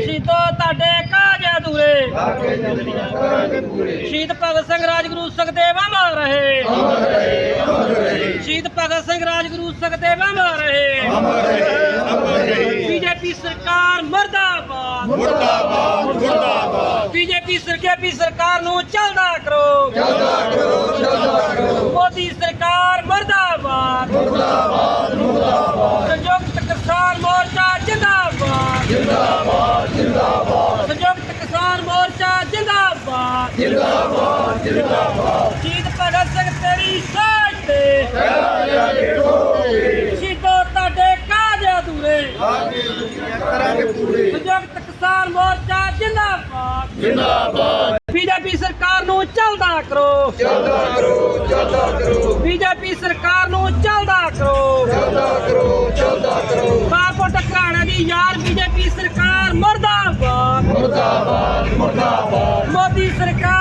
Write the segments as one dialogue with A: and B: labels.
A: ਸ਼ਹੀਦੋ ਤੁਹਾਡੇ ਕਾਜ ਅਧੂਰੇ ਸ਼ਹੀਦ ਭਗਤ ਸਿੰਘ ਰਾਜਗੁਰੂ ਸੁਖਦੇਵ ਅਮਰ ਰਹੇ। ਸ਼ਹੀਦ ਭਗਤ ਸਿੰਘ ਰਾਜਗੁਰੂ ਸੁਖਦੇਵ ਅਮਰ ਰਹੇ। ਬੀਜੇਪੀ ਸਰਕਾਰ ਮਰਦਾਬਾਦ।
B: ਮੁਰਦਾਬਾਦ ਮੁਰਦਾਬਾਦ
A: ਬੀਜੇਪੀ ਸਰਕੇਪੀ ਸਰਕਾਰ ਨੂੰ ਚਲਦਾ ਕਰੋ। ਚੱਲਦਾ ਕਰੋ ਚੱਲਦਾ ਕਰੋ ਮੋਦੀ ਸਰਕਾਰ ਮਰਦਾਬਾਦ ਮਰਦਾਬਾਦ ਮਰਦਾਬਾਦ ਸੰਯੁਕਤ ਕਿਸਾਨ ਮੋਰਚਾ ਜਿੰਦਾਬਾਦ ਜਿੰਦਾਬਾਦ ਜਿੰਦਾਬਾਦ ਸੰਯੁਕਤ ਕਿਸਾਨ ਮੋਰਚਾ ਜਿੰਦਾਬਾਦ ਜਿੰਦਾਬਾਦ। ਸ਼ਹੀਦ ਭਗਤ ਸਿੰਘ ਤੇਰੀ ਸਾਜ ਤੇ ਸ਼ਹੀਦੋ ਤੁਹਾਡੇ ਕਾਜ ਅਧੂਰੇ?
B: ਕਰਾਂਗੇ ਪੂਰੇ
A: ਸੰਯੁਕਤ ਕਿਸਾਨ ਮੋਰਚਾ ਜਿੰਦਾਬਾਦ। ਜਿੰਦਾਬਾਦ। ਬੀਜੇਪੀ ਸਰਕਾਰ ਨੂੰ ਚੱਲਦਾ ਕਰੋ।
B: ਚੱਲਦਾ ਕਰੋ ਚੱਲਦਾ ਕਰੋ।
A: ਬੀਜੇਪੀ ਸਰਕਾਰ ਨੂੰ ਚੱਲਦਾ ਕਰੋ।
B: ਚੱਲਦਾ ਕਰੋ ਚੱਲਦਾ ਕਰੋ।
A: ਬਾਪੋ ਟਕਰਾਣਾ ਦੀ ਯਾਰ ਬੀਜੇਪੀ ਸਰਕਾਰ ਮਰਦਾਬਾਦ।
B: ਮੁਰਦਾਬਾਦ ਮੁਰਦਾਬਾਦ।
A: ਮੋਦੀ ਸਰਕਾਰ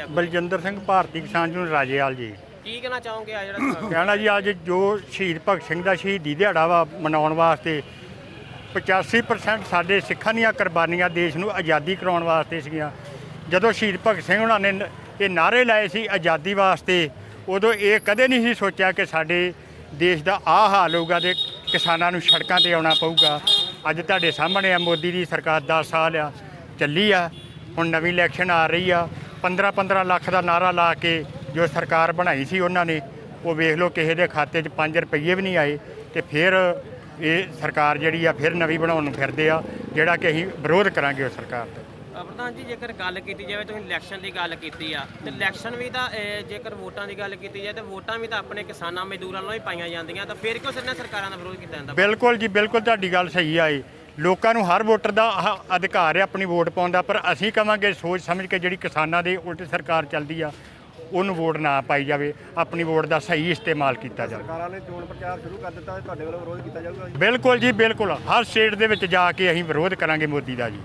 C: ਬਲਜਿੰਦਰ ਸਿੰਘ ਭਾਰਤੀ ਕਿਸਾਨ ਯੂਨੀਅਨ ਰਾਜੇਵਾਲ ਜੀ।
D: ਕੀ ਕਹਿਣਾ ਚਾਹੋਗੇ ਆ ਜਿਹੜਾ
C: ਕਹਿਣਾ ਜੀ ਅੱਜ ਜੋ ਸ਼ਹੀਦ ਭਗਤ ਸਿੰਘ ਦਾ ਸ਼ਹੀਦੀ ਦਿਹਾੜਾ ਵਾ ਮਨਾਉਣ ਵਾਸਤੇ 85% ਸਾਡੇ ਸਿੱਖਾਂ ਦੀਆਂ ਕੁਰਬਾਨੀਆਂ ਦੇਸ਼ ਨੂੰ ਆਜ਼ਾਦੀ ਕਰਾਉਣ ਵਾਸਤੇ ਸੀਗੀਆਂ। ਜਦੋਂ ਸ਼ਹੀਦ ਭਗਤ ਸਿੰਘ ਉਹਨਾਂ ਨੇ ਨ- ਇਹ ਨਾਰੇ ਲਾਏ ਸੀ ਆਜ਼ਾਦੀ ਵਾਸਤੇ ਉਦੋਂ ਇਹ ਕਦੇ ਨਹੀਂ ਸੀ ਸੋਚਿਆ ਕਿ ਸਾਡੇ ਦੇਸ਼ ਦਾ ਆਹ ਹਾਲ ਹੋਊਗਾ ਤੇ ਕਿਸਾਨਾਂ ਨੂੰ ਸੜਕਾਂ ਤੇ ਆਉਣਾ ਪਊਗਾ। ਅੱਜ ਤੁਹਾਡੇ ਸਾਹਮਣੇ ਆ ਮੋਦੀ ਦੀ ਸਰਕਾਰ 10 ਸਾਲ ਆ ਚੱਲੀ ਆ ਹੁਣ ਨਵੀਂ ਇਲੈਕਸ਼ਨ ਆ ਰਹੀ ਆ। 15 15 ਲੱਖ ਦਾ ਨਾਰਾ ਲਾ ਕੇ ਜੋ ਸਰਕਾਰ ਬਣਾਈ ਸੀ ਉਹਨਾਂ ਨੇ ਉਹ ਵੇਖ ਲਓ ਕਿਸੇ ਦੇ ਖਾਤੇ 'ਚ 5 ਰੁਪਏ ਵੀ ਨਹੀਂ ਆਏ ਤੇ ਫਿਰ ਇਹ ਸਰਕਾਰ ਜਿਹੜੀ ਆ ਫਿਰ ਨਵੀਂ ਬਣਾਉਣ ਨੂੰ ਫਿਰਦੇ ਆ ਜਿਹੜਾ ਕਿ ਅਸੀਂ ਵਿਰੋਧ ਕਰਾਂਗੇ ਉਸ ਸਰਕਾਰ ਦਾ
D: ਪ੍ਰਧਾਨ ਜੀ ਜੇਕਰ ਗੱਲ ਕੀਤੀ ਜਾਵੇ ਤੁਸੀਂ ਇਲੈਕਸ਼ਨ ਦੀ ਗੱਲ ਕੀਤੀ ਆ ਤੇ ਇਲੈਕਸ਼ਨ ਵੀ ਤਾਂ ਜੇਕਰ ਵੋਟਾਂ ਦੀ ਗੱਲ ਕੀਤੀ ਜਾਏ ਤੇ ਵੋਟਾਂ ਵੀ ਤਾਂ ਆਪਣੇ ਕਿਸਾਨਾਂ ਮਜ਼ਦੂਰਾਂ ਵੱਲੋਂ ਹੀ ਪਾਈਆਂ ਜਾਂਦੀਆਂ ਤਾਂ ਫਿਰ ਕਿਉਂ ਸਿਰਨੇ ਸਰਕਾਰਾਂ ਦਾ ਵਿਰੋਧ ਕੀਤਾ ਜਾਂਦਾ?
C: ਬਿਲਕੁਲ ਜੀ ਬਿਲਕੁਲ ਤੁਹਾਡੀ ਗੱਲ ਸਹੀ ਆ ਇਹ। ਲੋਕਾਂ ਨੂੰ ਹਰ ਵੋਟਰ ਦਾ ਆਹ ਅਧਿਕਾਰ ਹੈ ਆਪਣੀ ਵੋਟ ਪਾਉਣ ਦਾ ਪਰ ਅਸੀਂ ਕਵਾਂਗੇ ਸੋਚ ਸਮਝ ਕੇ ਜਿਹੜੀ ਕਿਸਾਨਾਂ ਦੇ ਉਲਟ ਸਰਕਾਰ ਚੱਲਦੀ ਆ ਉਹਨੂੰ ਵੋਟ ਨਾ ਪਾਈ ਜਾਵੇ ਆਪਣੀ ਵੋਟ ਦਾ ਸਹੀ ਇਸਤੇਮਾਲ ਕੀਤਾ ਜਾਵੇ।
E: ਸਰਕਾਰਾਂ ਨੇ ਚੋਣ ਪ੍ਰਚਾਰ ਸ਼ੁਰੂ ਕਰ ਦਿੱਤਾ ਹੈ ਤੁਹਾਡੇ ਵੱਲੋਂ ਵਿਰੋਧ ਕੀਤਾ ਜਾਊਗਾ
C: ਬਿਲਕੁਲ ਜੀ ਬਿਲਕੁਲ। ਹਰ ਸਟੇਟ ਦੇ ਵਿੱਚ ਜਾ ਕੇ ਅਸੀਂ ਵਿਰੋਧ ਕਰਾਂਗੇ ਮੋਦੀ ਦਾ ਜੀ।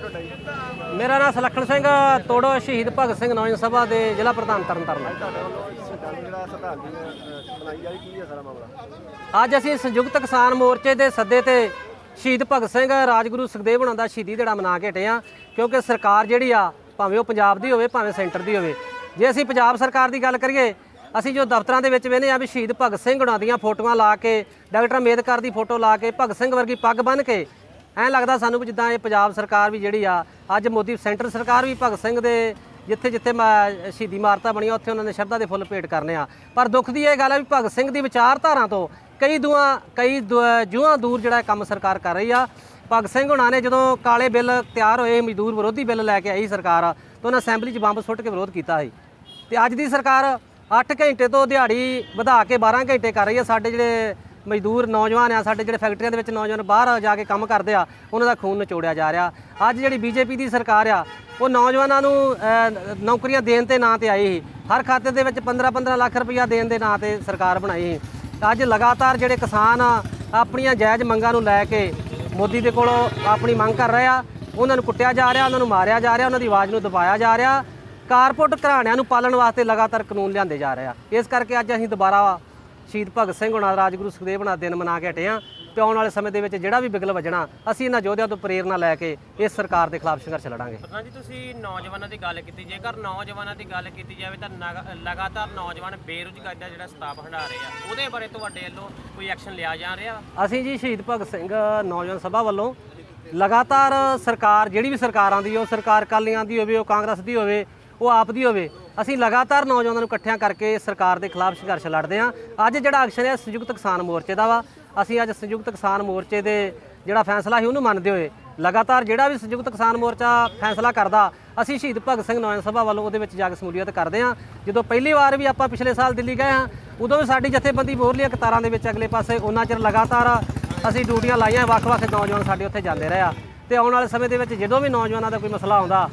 E: ਨਾਂ ਤੁਹਾਡਾ ਜੀ
A: ਮੇਰਾ ਨਾਮ ਸਲੱਖਣ ਸਿੰਘ ਤੋੜੋ ਸ਼ਹੀਦ ਭਗਤ ਸਿੰਘ ਨੌਜਵਾਨ ਸਭਾ ਦੇ ਜ਼ਿਲ੍ਹਾ ਪ੍ਰਧਾਨ ਤਰਨਤਾਰਨ
E: ਤੁਹਾਡੇ ਵੱਲੋਂ ਸੰਵਿਧਾਨ ਜਿਹੜਾ ਸੰਵਿਧਾਨ ਦੀ। ਅਹ, ਬਣਾਈ ਜਾ ਰਹੀ ਕੀ ਹੈ ਸਾਰਾ ਮਾਮਲਾ
A: ਅੱਜ ਅਸੀਂ ਸੰਯੁਕਤ ਕਿਸਾਨ ਮੋਰਚੇ ਦੇ ਸੱਦੇ ਤੇ ਸ਼ਹੀਦ ਭਗਤ ਸਿੰਘ ਰਾਜਗੁਰੂ ਸੁਖਦੇਵ ਹੁਣਾਂ ਦਾ ਸ਼ਹੀਦੀ ਦਿਹਾੜਾ ਮਨਾ ਕੇ ਹਟੇ ਆ ਕਿਉਂਕਿ ਸਰਕਾਰ ਜਿਹੜੀ ਆ ਭਾਵੇਂ ਉਹ ਪੰਜਾਬ ਦੀ ਹੋਵੇ ਭਾਵੇਂ ਸੈਂਟਰ ਦੀ ਹੋਵੇ ਜੇ ਅਸੀਂ ਪੰਜਾਬ ਸਰਕਾਰ ਦੀ ਗੱਲ ਕਰੀਏ ਅਸੀਂ ਜੋ ਦਫ਼ਤਰਾਂ ਦੇ ਵਿੱਚ ਵੇਖਦੇ ਆ ਵੀ ਸ਼ਹੀਦ ਭਗਤ ਸਿੰਘ ਹੁਣਾਂ ਦੀਆਂ ਫੋਟੋਆਂ ਲਾ ਕੇ ਡਾਕਟਰ ਅੰਬੇਦਕਰ ਦੀ ਫੋਟੋ ਲਾ ਕੇ ਭਗਤ ਸਿੰਘ ਵਰਗੀ ਪੱਗ ਬੰਨ੍ਹ ਕੇ ਐਂ ਲੱਗਦਾ ਸਾਨੂੰ ਵੀ ਜਿੱਦਾਂ ਇਹ ਪੰਜਾਬ ਸਰਕਾਰ ਵੀ ਜਿਹੜੀ ਆ, ਅੱਜ ਮੋਦੀ ਸੈਂਟਰ ਸਰਕਾਰ ਵੀ ਭਗਤ ਸਿੰਘ ਦੇ ਜਿੱਥੇ ਜਿੱਥੇ ਮੈਂ ਸ਼ਹੀਦੀ ਮਾਰਤਾ ਬਣੀਆਂ, ਉੱਥੇ ਉਹਨਾਂ ਨੇ ਸ਼ਰਧਾ ਦੇ ਫੁੱਲ ਭੇਟ ਕਰਨੇ ਆ। ਪਰ ਦੁੱਖ ਦੀ ਇਹ ਗੱਲ ਹੈ ਵੀ ਭਗਤ ਸਿੰਘ ਦੀ ਵਿਚਾਰਧਾਰਾ ਤੋਂ ਕਈ ਦੂਆਂ, ਕਈ ਦੁ- ਜੂਹਾਂ ਦੂਰ ਜਿਹੜਾ ਕੰਮ ਸਰਕਾਰ ਕਰ ਰਹੀ ਆ। ਭਗਤ ਸਿੰਘ ਹੁਣਾਂ ਨੇ ਜਦੋਂ ਕਾਲੇ ਬਿੱਲ ਤਿਆਰ ਹੋਏ, ਮਜ਼ਦੂਰ ਵਿਰੋਧੀ ਬਿੱਲ ਲੈ ਕੇ ਆਈ ਸਰਕਾਰ, ਤਾਂ ਉਹਨਾਂ ਅਸੈਂਬਲੀ 'ਚ ਬੰਬ ਸੁੱਟ ਕੇ ਵਿਰੋਧ ਕੀਤਾ ਸੀ। ਤੇ ਅੱਜ ਦੀ ਸਰਕਾਰ 8 ਘੰਟੇ ਤੋਂ ਦਿਹਾੜੀ ਵਧਾ ਕੇ 12 ਘੰਟੇ ਕਰ ਰਹੀ ਆ। ਸਾਡੇ ਜਿਹੜੇ ਮਜ਼ਦੂਰ ਨੌਜਵਾਨ ਆ, ਸਾਡੇ ਜਿਹੜੇ ਫੈਕਟਰੀਆਂ ਦੇ ਵਿੱਚ ਨੌਜਵਾਨ ਬਾਹਰ ਜਾ ਕੇ ਕੰਮ ਕਰਦੇ ਆ, ਉਹਨਾਂ ਦਾ ਖੂਨ ਨਿਚੋੜਿਆ ਜਾ ਰਿਹਾ। ਅੱਜ ਜਿਹੜੀ ਬੀਜੇਪੀ ਦੀ ਸਰਕਾਰ ਆ, ਉਹ ਨੌਜਵਾਨਾਂ ਨੂੰ ਨੌਕਰੀਆਂ ਦੇਣ 'ਤੇ ਨਾਂ ਤੇ ਆਈ ਸੀ। ਹਰ ਖਾਤੇ ਦੇ ਵਿੱਚ 15-15 ਲੱਖ ਰੁਪਇਆ ਦੇਣ ਦੇ ਨਾਂ ਤੇ ਸਰਕਾਰ ਬਣਾਈ ਸੀ। ਅੱਜ ਲਗਾਤਾਰ ਜਿਹੜੇ ਕਿਸਾਨ ਆ, ਆਪਣੀਆਂ ਜਾਇਜ਼ ਮੰਗਾਂ ਨੂੰ ਲੈ ਕੇ ਮੋਦੀ ਦੇ ਕੋਲੋਂ ਆਪਣੀ ਮੰਗ ਕਰ ਰਹੇ ਆ, ਉਹਨਾਂ ਨੂੰ ਕੁੱਟਿਆ ਜਾ ਰਿਹਾ, ਉਹਨਾਂ ਨੂੰ ਮਾਰਿਆ ਜਾ ਰਿਹਾ, ਉਹਨਾਂ ਦੀ ਆਵਾਜ਼ ਨੂੰ ਦਬਾਇਆ ਜਾ ਰਿਹਾ। ਕਾਰਪੋਰੇਟ ਘਰਾਣਿਆਂ ਨੂੰ ਪਾਲਣ ਵਾਸਤੇ ਲਗਾਤਾਰ ਕਾਨੂੰਨ ਲਿਆਂਦੇ ਜਾ ਰਹੇ ਆ। ਇਸ ਕਰਕੇ ਅੱਜ ਅਸੀਂ ਦੁਬਾਰਾ ਸ਼ਹੀਦ ਭਗਤ ਸਿੰਘ ਹੁਣਾਂ ਦਾ ਰਾਜਗੁਰੂ ਸੁਖਦੇਵ ਹੁਣਾਂ ਦਿਨ ਮਨਾ ਕੇ ਹਟੇ ਆ ਤੇ ਆਉਣ ਵਾਲੇ ਸਮੇਂ ਦੇ ਵਿੱਚ ਜਿਹੜਾ ਵੀ ਬਿਗਲ ਵੱਜਣਾ ਅਸੀਂ ਇਹਨਾਂ ਯੋਧਿਆਂ ਤੋਂ ਪ੍ਰੇਰਣਾ ਲੈ ਕੇ ਇਸ ਸਰਕਾਰ ਦੇ ਖਿਲਾਫ ਸੰਘਰਸ਼ ਲੜਾਂਗੇ।
D: ਪ੍ਰਧਾਨ ਜੀ ਤੁਸੀਂ ਨੌਜਵਾਨਾਂ ਦੀ ਗੱਲ ਕੀਤੀ ਜੇਕਰ ਨੌਜਵਾਨਾਂ ਦੀ ਗੱਲ ਕੀਤੀ ਜਾਵੇ ਤਾਂ ਲਗਾਤਾਰ ਨੌਜਵਾਨ ਬੇਰੁਜ਼ਗਾਰੀ ਦਾ ਜਿਹੜਾ ਸਤਾਪ ਹੰਢਾ ਰਹੇ ਆ ਉਹਦੇ ਬਾਰੇ ਤੁਹਾਡੇ ਵੱਲੋਂ ਕੋਈ ਐਕਸ਼ਨ ਲਿਆ ਜਾ ਰਿਹਾ?
A: ਅਸੀਂ ਜੀ ਸ਼ਹੀਦ ਭਗਤ ਸਿੰਘ ਨੌਜਵਾਨ ਸਭਾ ਵੱਲੋਂ ਲਗਾਤਾਰ ਸਰਕਾਰ ਜਿਹੜੀ ਵੀ ਸਰਕਾਰ ਆਉਂਦੀ ਹੈ ਉਹ ਸਰਕਾਰ ਕਾਲੀਆਂ ਦੀ ਹੋਵੇ ਉਹ ਕਾਂਗਰਸ ਦੀ ਹੋਵੇ ਉਹ ਆਪ ਦੀ ਹੋਵੇ। ਅਸੀਂ ਲਗਾਤਾਰ ਨੌਜਵਾਨਾਂ ਨੂੰ ਇਕੱਠਿਆਂ ਕਰਕੇ ਸਰਕਾਰ ਦੇ ਖਿਲਾਫ ਸੰਘਰਸ਼ ਲੜਦੇ ਹਾਂ। ਅੱਜ ਜਿਹੜਾ ਐਕਸ਼ਨ ਹੈ, ਸੰਯੁਕਤ ਕਿਸਾਨ ਮੋਰਚੇ ਦਾ ਵਾ। ਅਸੀਂ ਅੱਜ ਸੰਯੁਕਤ ਕਿਸਾਨ ਮੋਰਚੇ ਦੇ ਜਿਹੜਾ ਫੈਸਲਾ ਸੀ, ਉਹਨੂੰ ਮੰਨਦੇ ਹੋਏ ਲਗਾਤਾਰ ਜਿਹੜਾ ਵੀ ਸੰਯੁਕਤ ਕਿਸਾਨ ਮੋਰਚਾ ਫੈਸਲਾ ਕਰਦਾ, ਅਸੀਂ ਸ਼ਹੀਦ ਭਗਤ ਸਿੰਘ ਨੌਜਵਾਨ ਸਭਾ ਵੱਲੋਂ ਉਹਦੇ ਵਿੱਚ ਜਾ ਕੇ ਸਮੂਲੀਅਤ ਕਰਦੇ ਹਾਂ। ਜਦੋਂ ਪਹਿਲੀ ਵਾਰ ਵੀ ਆਪਾਂ ਪਿਛਲੇ ਸਾਲ ਦਿੱਲੀ ਗਏ ਹਾਂ, ਉਦੋਂ ਵੀ ਸਾਡੀ ਜਥੇਬੰਦੀ ਮੋਰਲੀਆਂ ਕਤਾਰਾਂ ਦੇ ਵਿੱਚ ਅਗਲੇ ਪਾਸੇ ਉਹਨਾਂ ਚਿਰ ਲਗਾਤਾਰ ਅਸੀਂ ਡਿਊਟੀਆਂ ਲਾਈਆਂ, ਵੱਖ-ਵੱਖ ਨੌਜਵਾਨ ਸਾਡੇ ਉੱਥੇ ਜਾਂਦੇ ਰਹੇ ਆ। ਤੇ ਆਉਣ ਵਾਲੇ ਸਮੇਂ ਦੇ ਵਿੱਚ ਜਦੋਂ ਵੀ ਨੌਜਵਾਨਾਂ ਦਾ ਕੋਈ ਮਸਲਾ ਆਉਂਦਾ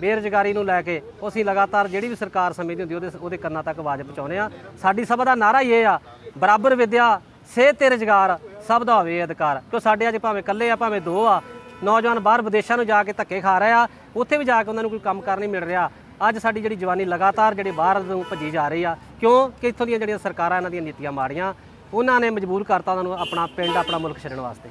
A: ਬੇਰੁਜ਼ਗਾਰੀ ਨੂੰ ਲੈ ਕੇ ਅਸੀਂ ਲਗਾਤਾਰ ਜਿਹੜੀ ਵੀ ਸਰਕਾਰ ਸਮੇਂ ਦੀ ਹੁੰਦੀ ਉਹਦੇ ਉਹਦੇ ਕੰਨਾਂ ਤੱਕ ਆਵਾਜ਼ ਪਹੁੰਚਾਉਂਦੇ ਆ ਸਾਡੀ ਸਭਾ ਦਾ ਨਾਰਾ ਹੀ ਇਹ ਆ, ਬਰਾਬਰ ਵਿਦਿਆ, ਸਿਹਤ ਤੇ ਰੁਜ਼ਗਾਰ ਸਭ ਦਾ ਹੋਵੇ ਅਧਿਕਾਰ। ਕਿਉਂ ਸਾਡੇ ਅੱਜ ਭਾਵੇਂ ਇਕੱਲੇ ਆ, ਭਾਵੇਂ ਦੋ ਆ, ਨੌਜਵਾਨ ਬਾਹਰ ਵਿਦੇਸ਼ਾਂ ਨੂੰ ਜਾ ਕੇ ਧੱਕੇ ਖਾ ਰਹੇ ਆ, ਉੱਥੇ ਵੀ ਜਾ ਕੇ ਉਹਨਾਂ ਨੂੰ ਕੋਈ ਕੰਮ ਕਰਨ ਨਹੀਂ ਮਿਲ ਰਿਹਾ। ਅੱਜ ਸਾਡੀ ਜਿਹੜੀ ਜਵਾਨੀ ਲਗਾਤਾਰ ਜਿਹੜੇ ਬਾਹਰ ਨੂੰ ਭੱਜੀ ਜਾ ਰਹੀ ਆ, ਕਿਉਂ ਕਿ ਇੱਥੋਂ ਦੀਆਂ ਜਿਹੜੀਆਂ ਸਰਕਾਰਾਂ ਇਹਨਾਂ ਦੀਆਂ ਨੀਤੀਆਂ ਮਾੜੀਆਂ, ਉਹਨਾਂ ਨੇ ਮਜਬੂਰ ਕਰਤਾ ਉਹਨਾਂ ਨੂੰ ਆਪਣਾ ਪਿੰਡ, ਆਪਣਾ ਮੁਲਕ ਛੱਡਣ ਵਾਸਤੇ।